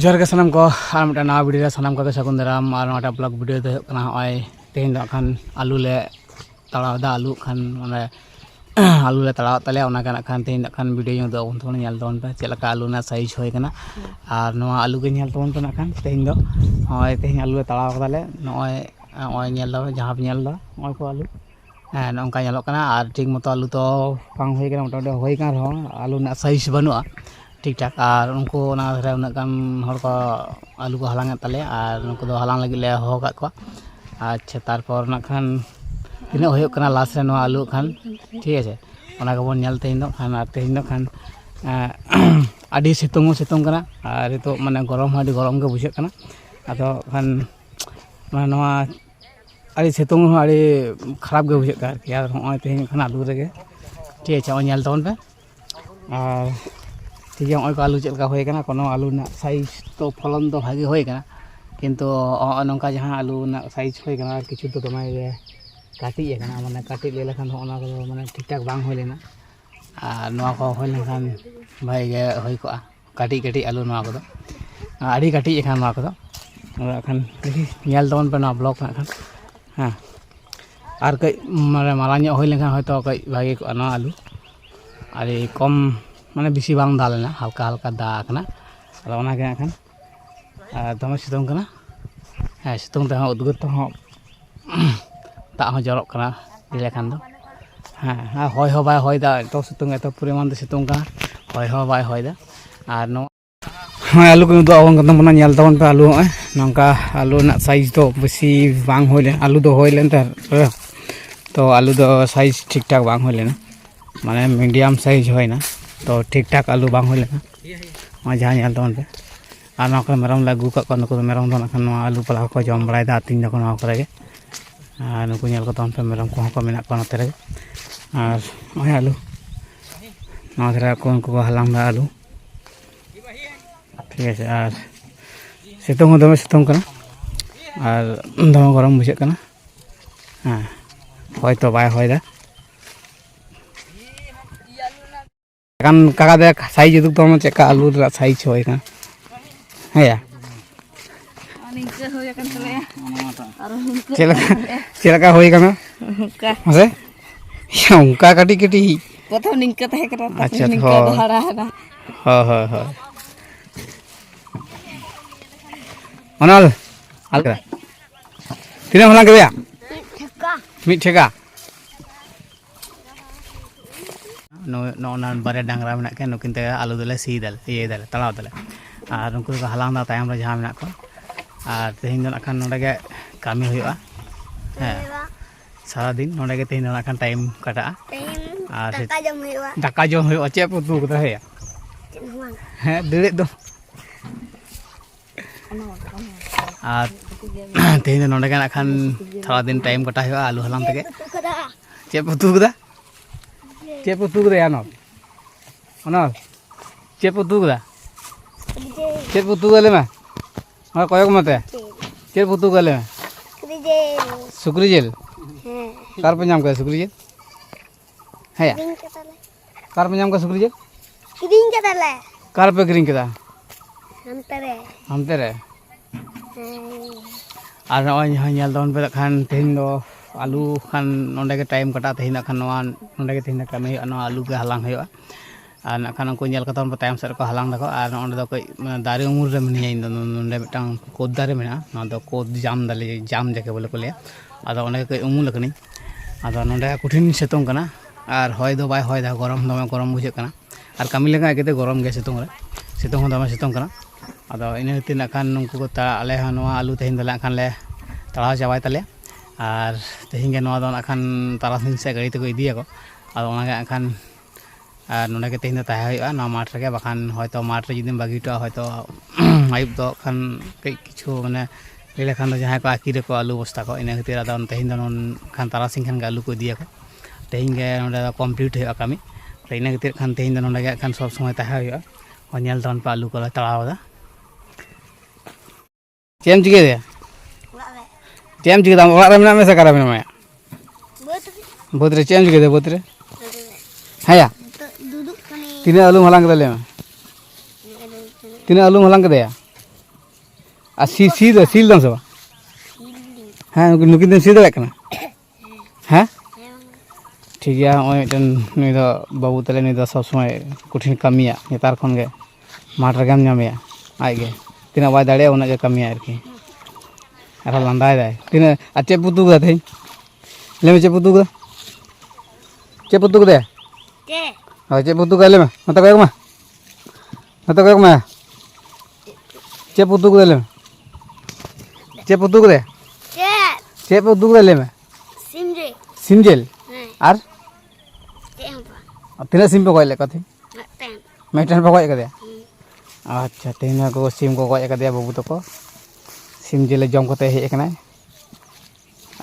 ᱡᱚᱦᱟᱨ ᱜᱮ ᱥᱟᱱᱟᱢ ᱠᱚ ᱟᱨ ᱢᱤᱫᱴᱟᱝ ᱱᱟᱣᱟ ᱵᱷᱤᱰᱤᱭᱳ ᱨᱮ ᱥᱟᱱᱟᱢ ᱠᱚᱜᱮ ᱥᱟᱹᱜᱩᱱ ᱫᱟᱨᱟᱢ ᱟᱨ ᱱᱚᱣᱟᱴᱟᱜ ᱵᱞᱚᱜ ᱵᱷᱤᱰᱤᱭᱳ ᱫᱚ ᱦᱩᱭᱩᱜ ᱠᱟᱱᱟ ᱱᱚᱜᱼᱚᱭ ᱛᱮᱦᱮᱧ ᱫᱚ ᱠᱷᱟᱱ ᱟᱹᱞᱩ ᱞᱮ ᱛᱟᱲᱟᱣᱫᱟ ᱟᱞᱩ ᱠᱷᱟᱱ ᱚᱱᱮ ᱟᱹᱞᱩ ᱞᱮ ᱛᱟᱲᱟᱣᱮᱫ ᱛᱟᱞᱮᱭᱟ ᱚᱱᱟ ᱠᱟᱱᱟ ᱠᱷᱟᱱ ᱛᱮᱦᱮᱧ ᱫᱚ ᱠᱷᱟᱱ ᱵᱷᱤᱰᱤᱭᱳ ᱧᱮᱞ ᱛᱟᱵᱚᱱ ᱛᱟᱵᱚᱱ ᱧᱮᱞ ᱛᱟᱵᱚᱱ ᱯᱮ ᱪᱮᱫ ᱞᱮᱠᱟ ᱟᱞᱩ ᱨᱮᱱᱟᱜ ᱥᱟᱭᱤᱡ ᱦᱩᱭ ᱠᱟᱱᱟ ᱟᱨ ᱱᱚᱣᱟ ᱟᱞᱩ ᱜᱮ ᱧᱮᱞ ᱛᱟᱵᱚᱱ ᱯᱮ ᱱᱟᱜ ᱠᱷᱟᱱ ᱛᱮᱦᱮᱧ ᱫᱚ ᱱᱚᱜᱼᱚᱭ ᱛᱮᱦᱮᱧ ᱟᱹᱞᱩ ᱞᱮ ᱛᱟᱲᱟᱣ ᱠᱟᱫᱟᱞᱮ ᱱᱚᱜᱼᱚᱭ ᱱᱚᱜᱼᱚᱭ ᱧᱮᱞ ᱫᱟ ᱡᱟᱦᱟᱸ ᱯᱮ ᱧᱮᱞ ᱫᱟ ᱱᱚᱜᱼᱚᱭ ᱠᱚ ᱟᱞᱩ ᱦᱮᱸ ᱱᱚᱝᱠᱟ ᱧᱮᱞᱚᱜ ᱠᱟᱱᱟ ᱟᱨ ᱴᱷᱤᱠ ᱢᱚᱛᱚ ᱟᱞᱩ ᱫᱚ ᱵᱟᱝ ᱦᱩᱭ ᱠᱟᱱᱟ ᱢᱚᱴᱟᱢᱩᱴᱤ ᱦᱩᱭ ᱠᱟᱱ ᱨᱮᱦᱚᱸ ᱟᱞᱩ ᱨᱮᱱᱟᱜ ᱥᱟᱭᱤᱡ ᱵᱟᱹᱱᱩᱜᱼᱟ ठीक ठाक और उनको उन्नक आलू को हालांगे ताले और उनको हालांग लगे हाँ अच्छा तपर खान तीन लास्ट में आलू खान ठीक है ना बन तेज खान तेज खान सीतों सीतों मैं गरम गरम के बुझे अद खान मैं खराब के बुझे हाँ तेज खान आलू रे ठीक है चाहे तब पे और ᱴᱷᱤᱠ ᱜᱮᱭᱟ ᱱᱚᱜᱼᱚᱭ ᱠᱚ ᱟᱹᱞᱩ ᱪᱮᱫ ᱞᱮᱠᱟ ᱦᱩᱭ ᱟᱠᱟᱱᱟ ᱠᱳᱱᱳ ᱟᱹᱞᱩ ᱨᱮᱱᱟᱜ ᱥᱟᱭᱤᱡ ᱫᱚ ᱯᱷᱚᱞᱚᱱ ᱫᱚ ᱵᱷᱟᱜᱮ ᱦᱩᱭ ᱟᱠᱟᱱᱟ ᱠᱤᱱᱛᱩ ᱱᱚᱜᱼᱚᱭ ᱱᱚᱝᱠᱟ ᱡᱟᱦᱟᱸ ᱟᱹᱞᱩ ᱨᱮᱱᱟᱜ ᱥᱟᱭᱤᱡ ᱦᱩᱭ ᱟᱠᱟᱱᱟ ᱟᱨ ᱠᱤᱪᱷᱩ ᱫᱚ ᱫᱚᱢᱮ ᱜᱮ ᱠᱟᱹᱴᱤᱡ ᱟᱠᱟᱱᱟ ᱢᱟᱱᱮ ᱠᱟᱹᱴᱤᱡ ᱞᱟᱹᱭ ᱞᱮᱠᱷᱟᱱ ᱫᱚ ᱚᱱᱟ ᱠᱚᱫᱚ ᱢᱟᱱᱮ ᱴᱷᱤᱠ ᱴᱷᱟᱠ ᱵᱟᱝ ᱦᱩᱭ ᱞᱮᱱᱟ ᱟᱨ ᱱᱚᱣᱟ ᱠᱚ ᱦᱩᱭ ᱞᱮᱱᱠᱷᱟᱱ ᱵᱷᱟᱜᱮ ᱜᱮ ᱦᱩᱭ ᱠᱚᱜᱼᱟ ᱠᱟᱹᱴᱤᱡ ᱠᱟᱹᱴᱤᱡ ᱟᱹᱞᱩ ᱱᱚᱣᱟ ᱠᱚᱫᱚ ᱟᱹᱰᱤ ᱠᱟᱹᱴᱤᱡ ᱟᱠᱟᱱᱟ ᱱᱚᱣᱟ ᱠᱚᱫᱚ ᱠᱷᱟᱱ ᱧᱮᱞ ᱛᱟᱵᱚᱱ ᱯᱮ ᱱᱚᱣᱟ ᱵᱞᱚᱜ ᱦᱟᱸᱜ ᱠᱷᱟᱱ ᱦᱮᱸ ᱟᱨ ᱠᱟᱹᱡ ᱢᱟᱱᱮ ᱢᱟᱨᱟᱝ ᱧᱚᱜ ᱦᱩᱭ ᱞᱮᱱᱠᱷᱟᱱ ᱦᱚᱭᱛᱳ ᱠᱟᱹᱡ ᱵᱷᱟᱜᱮ ᱠᱚᱜᱼᱟ ᱱᱚᱣᱟ ᱟᱹᱞᱩ ᱟᱹᱰᱤ ᱠᱚᱢ ᱢᱟᱱᱮ ᱵᱮᱥᱤ ᱵᱟᱝ ᱫᱟᱜ ᱞᱮᱱᱟ ᱦᱟᱞᱠᱟ ᱦᱟᱞᱠᱟ ᱫᱟᱜ ᱟᱠᱟᱱᱟ ᱟᱫᱚ ᱚᱱᱟᱜᱮ ᱦᱟᱸᱜ ᱠᱷᱟᱱ ᱟᱨ ᱫᱚᱢᱮ ᱥᱤᱛᱩᱝ ᱠᱟᱱᱟ ᱦᱮᱸ ᱥᱤᱛᱩᱝ ᱛᱮᱦᱚᱸ ᱩᱫᱽᱜᱟᱹᱨ ᱛᱮᱦᱚᱸ ᱫᱟᱜ ᱦᱚᱸ ᱡᱚᱨᱚᱜ ᱠᱟᱱᱟ ᱞᱟᱹᱭ ᱞᱮᱠᱷᱟᱱ ᱫᱚ হ্যাঁ হয় হো বাই হয় দা এত সিতুং এত পরিমাণ সিতুং কা হয় হো বাই হয় দা আর নো হ্যাঁ আলু কিন্তু আবন কথা মনে নেল তাবন পে আলু হয় নঙ্কা আলু না সাইজ তো বেশি বাং হইলে আলু তো হইলেন তার তো আলু তো সাইজ ঠিকঠাক বাং হইলে না মানে মিডিয়াম সাইজ হয় না ᱛᱚ ᱴᱷᱤᱠ ᱴᱷᱟᱠ ᱟᱞᱩ ᱵᱟᱝ ᱦᱩᱭ ᱞᱮᱱᱟ ᱱᱚᱜᱼᱚᱭ ᱡᱟᱦᱟᱸ ᱧᱮᱞ ᱛᱟᱵᱚᱱ ᱯᱮ ᱟᱨ ᱱᱚᱣᱟ ᱠᱚᱨᱮ ᱢᱮᱨᱚᱢ ᱞᱮ ᱟᱹᱜᱩ ᱠᱟᱜ ᱠᱚᱣᱟ ᱱᱩᱠᱩ ᱫᱚ ᱢᱮᱨᱚᱢ ᱫᱚ ᱱᱟᱜᱠᱷᱟᱱ ᱱᱚᱣᱟ ᱟᱞᱩ ᱯᱟᱞᱟ ᱠᱚᱠᱚ ᱡᱚᱢ ᱵᱟᱲᱟᱭᱮᱫᱟ ᱟᱹᱛᱤᱧ ᱫᱟᱠᱚ ᱱᱚᱣᱟ ᱠᱚᱨᱮ ᱜᱮ ᱟᱨ ᱱᱩᱠᱩ ᱧᱮᱞ ᱠᱚ ᱛᱟᱵᱚᱱ ᱯᱮ ᱢᱮᱨᱚᱢ ᱠᱚᱦᱚᱸ ᱠᱚ ᱢᱮᱱᱟᱜ ᱠᱚᱣᱟ ᱱᱚᱛᱮ ᱨᱮᱜᱮ ᱟᱨ ᱱᱚᱜᱼᱚᱭ ᱟᱞᱩ ᱱᱚᱣᱟ ᱫᱷᱟᱨᱟ ᱠᱚ ᱩᱱᱠᱩ ᱠᱚ ᱦᱟᱞᱟᱝ ᱮᱫᱟ ᱟᱞᱩ ᱴᱷᱤᱠ ᱟᱪᱷᱮ ᱟᱨ ᱥᱤᱛᱩᱝ ᱦᱚᱸ ᱫᱚᱢᱮ ᱥᱤᱛᱩᱝ ᱠᱟᱱᱟ ᱟᱨ ᱫᱚᱢᱮ ᱜᱚᱨᱚᱢ ᱵᱩᱡᱷᱟᱹᱜ ᱠᱟᱱᱟ ᱦᱮᱸ ᱦᱚᱭᱛᱚ ᱵᱟᱭ ᱦᱚᱭᱫᱟ কারণ কাকা দেখ সাইজ এদিক তো আমার চেকা আলুর সাইজ হয় না হ্যাঁ চেলাকা হয়ে কেন আছে অঙ্কা কাটি কাটি প্রথম নিঙ্কা থাকে আচ্ছা, আচ্ছা হয় হয় হয় অনাল আলকা তিনে হলা কেবে মিট ঠেকা ᱱᱚᱣᱟ ᱵᱟᱨᱭᱟ ᱰᱟᱝᱨᱟ ᱢᱮᱱᱟᱜ ᱠᱤᱱ ᱱᱩᱠᱤᱱ ᱛᱮ ᱟᱞᱩ ᱫᱚᱞᱮ ᱥᱤ ᱫᱟᱞᱮ ᱤᱭᱟᱹᱭ ᱫᱟᱞᱮ ᱛᱟᱲᱟᱣ ᱫᱟᱞᱮ ᱟᱨ ᱩᱱᱠᱩ ᱫᱚᱠᱚ ᱦᱟᱞᱟᱝ ᱫᱟ ᱛᱟᱭᱚᱢ ᱨᱮ ᱡᱟᱦᱟᱸ ᱢᱮᱱᱟᱜ ᱠᱚ ᱟᱨ ᱛᱮᱦᱮᱧ ᱫᱚ ᱱᱟᱜᱠᱷᱟᱱ ᱱᱚᱸᱰᱮ ᱜᱮ ᱠᱟᱹᱢᱤ ᱦᱩᱭᱩᱜᱼᱟ ᱦᱮᱸ সারাদিন ᱱᱚᱸᱰᱮ ᱜᱮ ᱛᱮᱦᱮᱧ ᱫᱚ ᱱᱟᱜᱠᱷᱟᱱ ᱴᱟᱭᱤᱢ ᱠᱟᱴᱟᱜᱼᱟ ᱟᱨ ᱫᱟᱠᱟ ᱡᱚᱢ ᱦᱩᱭᱩᱜᱼᱟ ᱫᱟᱠᱟ ᱡᱚᱢ ᱦᱩᱭᱩᱜᱼᱟ ᱪᱮᱫ ᱠᱚ ᱩᱛᱩ ᱠᱟᱫᱟ ᱦᱮᱸ ᱦᱮᱸ ᱫᱟᱹᱲᱮᱫ ᱫᱚ ᱟᱨ ᱛᱮᱦᱮᱧ ᱫᱚ ᱱᱚᱸᱰᱮ ᱜᱮ ᱱᱟᱜ ᱠᱷᱟᱱ ᱫᱤᱱ ᱴᱟᱭᱤᱢ ᱠᱟᱴᱟᱣ ᱦᱩᱭᱩᱜᱼᱟ ᱟᱹᱞᱩ ᱦᱟᱞᱟᱝ ᱛᱮᱜᱮ ᱪᱮᱫ ᱯᱮ ᱩᱛᱩ ᱠᱮᱫᱟ চেপু তুগরে আনব অনব চেপু তুগরা চেপু তুগলে মা আমার কয়েক মতে চেপু তুগলে মা সুকরি জেল কার পাঞ্জাম কে সুকরি জেল হ্যাঁ কার পাঞ্জাম কে সুকরি জেল গ্রিন কে তালে কার পে গ্রিন কে তা আমতারে আমতারে আর নয় হ্যাঁ দন পে খান তিন দো ᱟᱞᱩ ᱠᱷᱟᱱ ᱱᱚᱸᱰᱮ ᱜᱮ ᱴᱟᱭᱤᱢ ᱠᱟᱴᱟᱣ ᱛᱮᱦᱮᱧ ᱠᱷᱟᱱ ᱱᱚᱣᱟ ᱱᱚᱸᱰᱮ ᱜᱮ ᱛᱮᱦᱮᱧ ᱠᱟᱹᱢᱤ ᱦᱩᱭᱩᱜᱼᱟ ᱱᱚᱣᱟ ᱟᱞᱩ ᱜᱮ ᱦᱟᱞᱟᱝ ᱦᱩᱭᱩᱜᱼᱟ ᱟᱨ ᱱᱟᱠᱷᱟᱱ ᱩᱱᱠᱩ ᱧᱮᱞ ᱠᱟᱛᱮ ᱛᱟᱭᱚᱢ ᱥᱮᱫ ᱨᱮᱠᱚ ᱦᱟᱞᱟᱝ ᱫᱟᱠᱚ ᱟᱨ ᱱᱚᱸᱰᱮ ᱫᱚ ᱠᱟᱹᱡ ᱫᱟᱨᱮ ᱩᱢᱩᱞ ᱨᱮ ᱢᱤᱱᱟᱹᱧᱟ ᱤᱧ ᱫᱚ ᱱᱚᱸᱰᱮ ᱢᱤᱫᱴᱟᱝ ᱠᱳᱫ ᱫᱟᱨᱮ ᱢᱮᱱᱟᱜᱼᱟ ᱱᱚᱣᱟ ᱫᱚ ᱠᱳᱫ ᱡᱟᱢ ᱫᱟᱞᱮ ᱡᱟᱢ ᱡᱟᱠᱮ ᱵᱚᱞᱮ ᱠᱚ ᱟᱫᱚ ᱚᱸᱰᱮ ᱠᱟᱹᱡ ᱩᱢᱩᱞ ᱟᱠᱟᱱᱟᱹᱧ ᱟᱫᱚ ᱱᱚᱸᱰᱮ ᱠᱩᱴᱷᱤᱱ ᱥᱤᱛᱩᱝ ᱠᱟᱱᱟ ᱟᱨ ᱦᱚᱭ ᱫᱚ ᱵᱟᱭ ᱦᱚᱭᱫᱟ ᱜᱚᱨᱚᱢ ᱫᱚᱢᱮ ᱜᱚᱨᱚᱢ ᱵᱩᱡᱷᱟᱹᱜ ᱠᱟᱱᱟ ᱟᱨ ᱠᱟᱹᱢᱤ ᱞᱮᱠᱟ ᱠᱟᱛᱮ ᱜᱚᱨᱚᱢ ᱜᱮ ᱥᱤᱛᱩᱝ ᱨᱮ ᱥᱤᱛᱩᱝ ᱦᱚᱸ ᱫᱚᱢᱮ ᱥᱤᱛᱩᱝ ᱠᱟᱱᱟ ᱟᱫᱚ ᱤᱱᱟᱹ ᱠᱷᱟᱹᱛᱤᱨ ᱱᱟᱜ ᱱᱩᱠᱩ ᱠᱚ ᱟᱞᱮ ᱦᱚᱸ ᱱᱚᱣᱟ ᱟᱞᱩ ᱛᱮᱦᱮᱧ ᱫᱚ ᱱᱟᱜ ᱞᱮ ᱛᱟᱲᱟᱣ ᱪᱟᱵᱟᱭ ᱛᱟᱞᱮᱭᱟ ᱟᱨ ᱛᱮᱦᱮᱧ ᱜᱮ ᱱᱚᱣᱟ ᱫᱚ ᱱᱟᱜᱠᱷᱟᱱ ᱛᱟᱨᱟᱥᱤᱧ ᱥᱮᱫ ᱜᱟᱹᱰᱤ ᱛᱮᱠᱚ ᱤᱫᱤᱭᱟᱠᱚ ᱟᱫᱚ ᱚᱱᱟᱜᱮ ᱱᱟᱜᱠᱷᱟᱱ ᱟᱨ ᱱᱚᱰᱮ ᱜᱮ ᱛᱮᱦᱮᱧ ᱫᱚ ᱛᱟᱦᱮᱸ ᱦᱩᱭᱩᱜᱼᱟ ᱱᱚᱣᱟ ᱢᱟᱴᱷ ᱨᱮᱜᱮ ᱵᱟᱠᱷᱟᱱ ᱦᱚᱭᱛᱳ ᱢᱟᱴᱷ ᱨᱮ ᱡᱩᱫᱤᱢ ᱵᱟᱹᱜᱤ ᱦᱚᱴᱚᱜᱼᱟ ᱦᱚᱭᱛᱳ ᱟᱹᱭᱩᱵ ᱫᱚ ᱠᱷᱟᱱ ᱠᱟᱹᱡ ᱠᱤᱪᱷᱩ ᱢᱟᱱᱮ ᱞᱟᱹᱭ ᱞᱮᱠᱷᱟᱱ ᱫᱚ ᱡᱟᱦᱟᱸᱭ ᱠᱚ ᱟᱹᱠᱤᱨᱟᱠᱚ ᱟᱹᱞᱩ ᱵᱚᱥᱛᱟ ᱠᱚ ᱤᱱᱟᱹ ᱠᱷᱟᱹᱛᱤᱨ ᱟᱫᱚ ᱛᱮᱦᱮᱧ ᱫᱚ ᱠᱷᱟᱱ ᱛᱟᱨᱟᱥᱤᱧ ᱠᱷᱟᱱ ᱜᱮ ᱟᱹᱞᱩ ᱠᱚ ᱤᱫᱤᱭᱟᱠᱚ ᱛᱮᱦᱮᱧ ᱜᱮ ᱱᱚᱰᱮ ᱫᱚ ᱠᱚᱢᱯᱞᱤᱴ ᱦᱩᱭᱩᱜᱼᱟ ᱠᱟᱹᱢᱤ ᱤᱱᱟᱹ ᱠᱷᱟᱹᱛᱤᱨ ᱠᱷᱟᱱ ᱛᱮᱦᱮᱧ ᱫᱚ ᱱᱚᱰᱮ ᱜᱮ ᱠᱷᱟᱱ ᱥᱚᱵ ᱥᱚᱢᱚᱭ ᱛᱟᱦᱮᱸ ᱦᱩᱭᱩᱜᱼᱟ ᱧᱮᱞ ᱛᱟᱵᱚᱱ ᱯᱮ ᱟᱹᱞᱩ ᱠᱚᱞᱮ ᱛᱟᱲᱟᱣ ᱮᱫᱟ ᱪᱮᱫ ᱮᱢ ᱪᱤᱠᱟᱹᱭᱮᱫᱟ चेम चिका में सकार में बोतरे चेम चिका बोतरे हया तीन आलू हलांगे तीन आलू हलांगे सीध सील दम से हाँ नुक सी दाखना हाँ ठीक है नई दो बाबू तेल नई सब समय कठिन कमी नेतारे मठ रेगे आज तीन बै दाड़े उन कमी है এখন লান্দায় দেয় তিনি আর চেপু তুক দে থাই লেমে চেপু তুক দে চেপু তুক দে হ্যাঁ চেপু তুক লেমে মতো কয়েক মা মতো কয়েক মা চেপু তুক দে লেমে চেপু তুক দে চেপু তুক দে লেমে সিনজেল হ্যাঁ। আর তিনা সিম্পে কয়লে কথি মেটান পকয় কাদে আচ্ছা তিনা কো সিম কো কয় কাদে বাবু তো কো ᱥᱤᱢ ᱡᱤᱞ ᱞᱮ ᱡᱚᱢ ᱠᱟᱛᱮ ᱦᱮᱡ ᱟᱠᱟᱱᱟ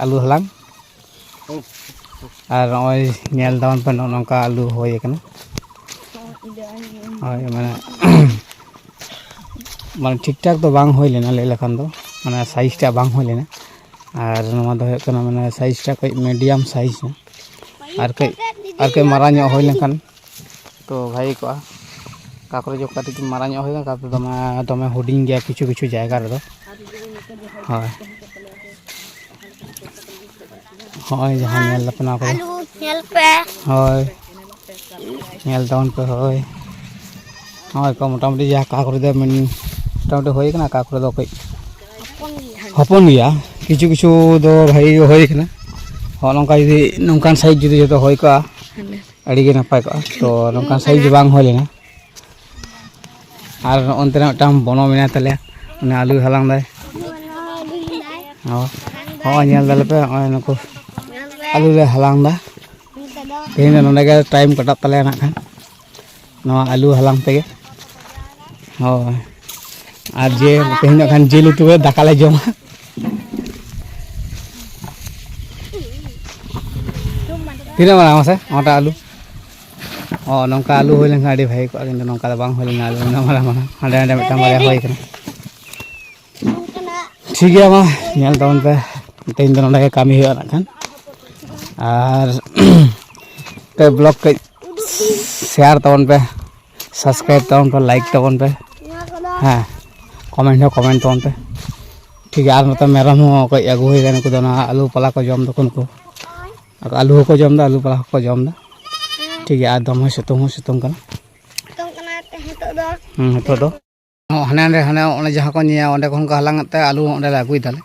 ᱟᱹᱞᱩ ᱦᱟᱞᱟᱝ ᱟᱨ ᱱᱚᱜᱼᱚᱭ ᱧᱮᱞ ᱫᱟᱵᱚᱱ ᱯᱮ ᱱᱚᱜᱼᱚ ᱱᱚᱝᱠᱟ ᱟᱹᱞᱩ ᱦᱩᱭ ᱟᱠᱟᱱᱟ ᱦᱳᱭ ᱢᱟᱱᱮ ᱢᱟᱱᱮ ᱴᱷᱤᱠᱴᱷᱟᱠ ᱫᱚ ᱵᱟᱝ ᱦᱩᱭ ᱞᱮᱱᱟ ᱞᱟᱹᱭ ᱞᱮᱠᱷᱟᱱ ᱫᱚ ᱢᱟᱱᱮ ᱥᱟᱭᱤᱡᱽᱴᱟᱜ ᱵᱟᱝ ᱦᱩᱭ ᱞᱮᱱᱟ ᱟᱨ ᱱᱚᱣᱟ ᱫᱚ ᱦᱩᱭᱩᱜ ᱠᱟᱱᱟ ᱢᱟᱱᱮ ᱥᱟᱭᱤᱡᱽᱴᱟᱜ ᱠᱟᱹᱡ ᱢᱤᱰᱤᱭᱟᱢ ᱥᱟᱭᱤᱡᱽ ᱦᱚᱸ ᱟᱨ ᱠᱟᱹᱡ ᱟᱨ ᱠᱟᱹᱡ ᱢᱟᱨᱟᱝ ᱧᱚᱜ ᱦᱩᱭ ᱞᱮᱱᱠᱷᱟᱱ ᱛᱚ ᱵᱷᱟᱹᱜᱤ ᱠᱚᱜᱼᱟ ᱚᱠᱟ ᱠᱚᱨᱮ ᱡᱚᱠᱷᱟ ᱠᱟᱹᱴᱤᱡ ᱢᱟᱨᱟᱝ ᱧᱚᱜ ᱦᱩᱭ ᱞᱮᱱᱠᱷᱟᱱ ᱫᱚᱢᱮ ᱫᱚᱢᱮ ᱦᱩᱰᱤᱧ ᱜᱮᱭᱟ ᱠᱤᱪᱷᱩ ᱠᱤᱪᱷᱩ ᱡᱟᱭᱜᱟ ᱨᱮᱫᱚ হয় হয় जहाँ नेल अपना पे नेल पे হয় নেল ডাউন পে হয় হয় কো মোটামুটি যা কা করে দে মানে মোটামুটি হয়ে কিনা কা করে দাও কই হপন গিয়া কিছু কিছু দো ভাই হয়ে কিনা নৌকা যদি নৌকান সাইজ যদি যত হয়ে কা আড়িগে নাপাই কা তো নৌকান সাইজ বাং হয়ে লেনা আর অন্তরে একটা বন মেনা তালে মানে আলু হালাং দেয় Oh, ya, oh nyal dalep oh nak Alu le halang dah. Ini nana nega time kita tali anak kan. Nawa alu halang tege. Oh, aje ini nak kan jilu tuwe eh, dakal aja mah. Tiada mana masa, eh? mata alu. Oh, nongka alu hilang hari baik, agen nongka bang hilang alu. Nama mana, ada ada macam mana hari kan. ठीक है ᱢᱟ ᱧᱮᱞ ᱛᱟᱵᱚᱱ ᱯᱮ ᱛᱮᱦᱮᱧ ᱫᱚ ᱱᱚᱰᱮ ᱜᱮ ᱠᱟᱹᱢᱤ ᱦᱩᱭᱩᱜᱼᱟ सब्सक्राइब तब पे लाइक तब पे हाँ कमेंट कमेंट तब पे ठीक है और मतलब मेरम हो कई आगू हो आलू पाला को जम दो को आलू को जम आलू पाला को जम ठीक है दमे दम सेतुम ᱦᱟᱱᱮ ᱦᱟᱸᱰᱮ ᱦᱟᱱᱮ ᱚᱱᱮ ᱡᱟᱦᱟᱸ ᱠᱚ ᱧᱮᱭᱟ ᱚᱸᱰᱮ ᱠᱷᱚᱱ ᱠᱚ ᱦᱟᱞᱟᱝ ᱛᱮ ᱟᱹᱞᱩ ᱚᱸᱰᱮᱞᱮ ᱟᱹᱜᱩᱭ ᱫᱟᱞᱮ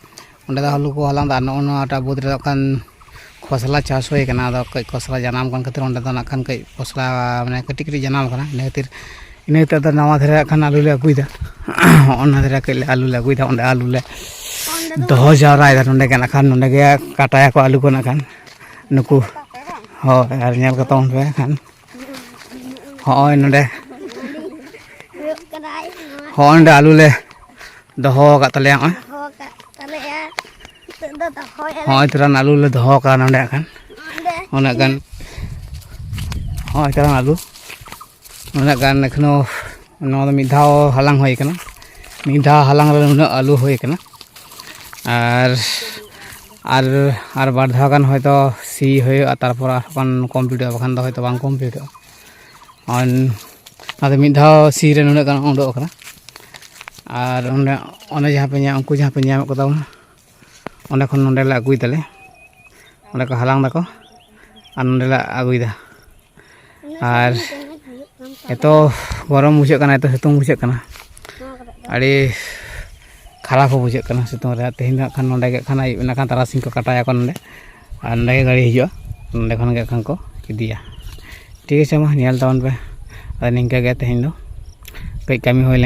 ᱚᱸᱰᱮ ᱫᱚ ᱟᱹᱞᱩ ᱠᱚ ᱦᱟᱞᱟᱝ ᱫᱟ ᱱᱚᱜᱼᱚ ᱱᱚᱣᱟᱴᱟᱜ ᱵᱟᱹᱫᱽ ᱨᱮᱫᱚ ᱠᱷᱟᱱ ᱠᱷᱚᱥᱞᱟ ᱪᱟᱥ ᱦᱩᱭ ᱠᱟᱱᱟ ᱟᱫᱚ ᱠᱟᱹᱡ ᱠᱷᱚᱥᱞᱟ ᱡᱟᱱᱟᱢ ᱠᱟᱱ ᱠᱷᱟᱹᱛᱤᱨ ᱚᱸᱰᱮ ᱫᱚ ᱱᱟᱜ ᱠᱷᱟᱱ ᱠᱟᱹᱡ ᱠᱷᱚᱥᱞᱟ ᱢᱟᱱᱮ ᱠᱟᱹᱴᱤᱡ ᱠᱟᱹᱴᱤᱡ ᱡᱟᱱᱟᱢ ᱠᱟᱱᱟ ᱤᱱᱟᱹ ᱠᱷᱟᱹᱛᱤᱨ ᱤᱱᱟᱹ ᱠᱷᱟᱹᱛᱤᱨ ᱫᱚ ᱱᱟᱣᱟ ᱫᱷᱟᱨᱮ ᱠᱷᱟᱱ ᱟᱹᱞᱩ ᱞᱮ ᱟᱹᱜᱩᱭᱫᱟ ᱚᱱᱟ ᱫᱷᱟᱨᱮ ᱠᱟᱹᱡ ᱟᱹᱞᱩ ᱞᱮ ᱟᱹᱜᱩᱭᱫᱟ ᱚᱸᱰᱮ ᱟᱹᱞᱩ ᱞᱮ ᱫᱚᱦᱚ ᱡᱟᱣᱨᱟᱭᱫᱟ ᱱᱚᱸᱰᱮ ᱜᱮ ᱱᱟᱜ ᱠᱷᱟᱱ ᱱᱚᱸᱰᱮ ᱜᱮ ᱠᱟᱴᱟᱭᱟᱠᱚ ᱟᱹᱞᱩ ᱠᱚ ᱱᱟᱜ ᱠᱷᱟᱱ ᱱᱩᱠᱩ ᱦᱳᱭ ᱟᱨ ᱧᱮᱞ ᱠᱟᱛᱟ ᱯᱮ ᱠᱷᱟᱱ ᱦᱚᱜᱼᱚᱭ ᱱᱚᱸᱰᱮ ᱦᱚᱸ ᱚᱸᱰᱮ ᱟᱞᱩ ᱞᱮ ᱫᱚᱦᱚ ᱟᱠᱟᱫ ᱛᱟᱞᱮᱭᱟ ᱦᱚᱸᱜᱼᱚᱭ ᱦᱚᱸᱜᱼᱚᱭ ᱛᱚᱨᱟᱱ ᱟᱞᱩ ᱞᱮ ᱫᱚᱦᱚ ᱟᱠᱟᱫᱟ ᱱᱚᱸᱰᱮ ᱠᱷᱟᱱ ᱚᱱᱟ ᱜᱟᱱ ᱦᱚᱸᱜᱼᱚᱭ ᱛᱚᱨᱟᱱ ᱟᱞᱩ ᱚᱱᱟ ᱜᱟᱱ ᱮᱠᱷᱚᱱᱚ ᱱᱚᱣᱟ ᱫᱚ ᱢᱤᱫ ᱫᱷᱟᱣ ᱦᱟᱞᱟᱝ ᱦᱩᱭ ᱟᱠᱟᱱᱟ ᱢᱤᱫ ᱫᱷᱟᱣ ᱦᱟᱞᱟᱝ ᱨᱮ ᱱᱩᱱᱟᱹᱜ ᱟᱞᱩ ᱦᱩᱭ ᱟᱠᱟᱱᱟ ᱟᱨ আর আর বার ধাওয়া গান হয়তো সি হয়ে তারপর আর কান কমপ্লিট হবে বাখান তো হয়তো বাং কমপ্লিট হবে আর মিদ ধাও সি রে নুনক গান উডোক itu ya ya gorom bujuk karena itu setung bujuk karena ada kalah kok bujuk karena setung ada tehinda kan nanda gak karena ini kan taras singko kata ya kan nanda nanda gak ada hijau nanda kan gak kan kok jadi ya tiga sama nial tahun pak ada ningka gak tehindo baik kami hoi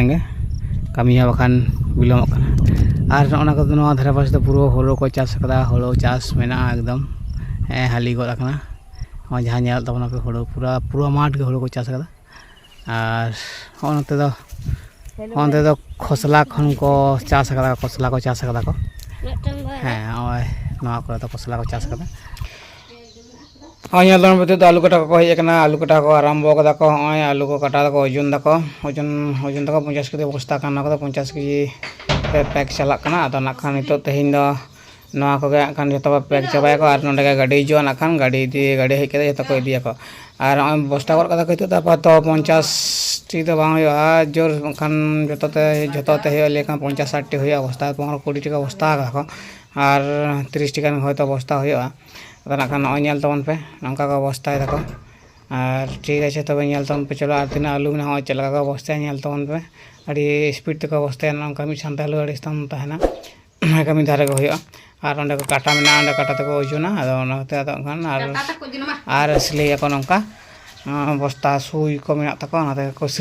ᱠᱟᱹᱢᱤᱭᱟ ᱵᱟᱠᱷᱟᱱ ᱵᱤᱞᱚᱢᱚᱜ ᱠᱟᱱᱟ ᱟᱨ ᱱᱚᱜᱼᱚ ᱱᱚᱣᱟ ᱠᱚ ᱱᱚᱣᱟ ᱫᱷᱟᱨᱮ ᱯᱟᱥᱮ ᱫᱚ ᱯᱩᱨᱟᱹ ᱦᱳᱲᱳ ᱠᱚ ᱪᱟᱥ ᱟᱠᱟᱫᱟ ᱦᱳᱲᱳ ᱪᱟᱥ ᱢᱮᱱᱟᱜᱼᱟ ᱮᱠᱫᱚᱢ ᱦᱮᱸ ᱦᱟᱹᱞᱤ ᱜᱚᱫ ᱟᱠᱟᱱᱟ ᱱᱚᱜᱼᱚᱭ ᱡᱟᱦᱟᱸ ᱧᱮᱞᱚᱜ ᱛᱟᱵᱚᱱᱟ ᱯᱮ ᱦᱳᱲᱳ ᱯᱩᱨᱟᱹ ᱯᱩᱨᱟᱹ ᱢᱟᱴ ᱜᱮ ᱦᱳᱲᱳ ᱠᱚ ᱪᱟᱥ ᱟᱠᱟᱫᱟ ᱟᱨ ᱱᱚᱜᱼᱚ ᱱᱚᱛᱮ ᱫᱚ ᱚᱱᱛᱮ ᱫᱚ ᱠᱷᱚᱥᱞᱟ ᱠᱷᱚᱱ ᱠᱚ ᱪᱟᱥ ᱟᱠᱟᱫᱟ ᱠᱷᱚᱥᱞᱟ ᱠᱚ ᱪᱟᱥ ᱟᱠᱟᱫᱟ ᱠᱚ ᱦᱮᱸ ᱱᱚᱜᱼᱚᱭ ᱱᱚᱣᱟ ᱠᱚᱨᱮ ᱫᱚ ᱠᱷᱚᱥᱞᱟ ᱠᱚ ᱪᱟᱥ ᱟᱠᱟᱫᱟ हाँ यहाँ दोनों बच्चे तो आलू काटा को हेना आलू काटा को आरम्भ कदा को हाँ आलू को काटा को ओजन दाको ओजन ओजन दाको पंचाश के जी बस्ता पंचाश के जी पैक चलना तो ना खान नित तेहन ना को जो पैक चाबाया को और ना गाड़ी हजू ना खान गाड़ी गाड़ी हज कर जो को इदिया को और हम बस्ता गद का हित तो पंचाश टी तो बांगा जोर खान जो जो लेकिन पंचाश षाट टी बस्ता पंद्रह कूड़ी टी बस्ता को और त्रिस टी हयতো बस्ता ᱟᱫᱚ ᱱᱟᱜ ᱠᱷᱟᱱ ᱱᱚᱜᱼᱚᱭ ᱧᱮᱞ ᱛᱟᱵᱚᱱ ᱯᱮ ᱱᱚᱝᱠᱟ ᱠᱚ ᱚᱵᱚᱥᱛᱟᱭ ᱫᱟᱠᱚ ᱟᱨ ᱴᱷᱤᱠ ᱟᱪᱷᱮ ᱛᱚᱵᱮ ᱧᱮᱞ ᱛᱟᱵᱚᱱ ᱯᱮ ᱪᱚᱞᱚ ᱟᱨ ᱛᱤᱱᱟᱹᱜ ᱟᱹᱞᱩ ᱢᱮᱱᱟᱜᱼᱟ ᱱᱚᱜᱼᱚᱭ ᱪᱮᱫ ᱞᱮᱠᱟ ᱠᱚ ᱚᱵᱚᱥᱛᱟᱭᱟ ᱧᱮᱞ ᱛᱟᱵᱚᱱ ᱯᱮ ᱟᱹᱰᱤ ᱥᱯᱤᱰ ᱛᱮᱠᱚ ᱚᱵᱚᱥᱛᱟᱭᱟ ᱱᱚᱝᱠᱟ ᱢᱤᱫ ᱥᱟᱱᱛᱮ ᱟᱹᱞᱩ ᱟᱹᱰᱤ ᱥᱛᱟᱢ ᱛᱟᱦᱮᱱᱟ ᱚᱱᱟ ᱢᱤᱫ ᱫᱷᱟᱨᱮ ᱜᱮ ᱦᱩᱭᱩᱜᱼᱟ ᱟᱨ ᱚᱸᱰᱮ ᱠᱚ ᱠᱟᱴᱟ ᱢᱮᱱᱟᱜᱼᱟ ᱚᱸᱰᱮ ᱠᱟᱴᱟ ᱛᱮᱠᱚ ᱳᱡᱚᱱᱟ ᱟᱫᱚ ᱚᱱᱟᱛᱮ ᱟᱫᱚ ᱠᱷᱟᱱ ᱟᱨ ᱟᱨ ᱥᱤᱞᱟᱹᱭᱟᱠᱚ ᱱᱚᱝᱠᱟ ᱵᱚᱥᱛᱟ ᱥᱩᱭ ᱠᱚ ᱢᱮᱱᱟᱜ ᱛᱟᱠᱚᱣᱟ ᱚᱱᱟ ᱛᱮᱜᱮ ᱠᱚ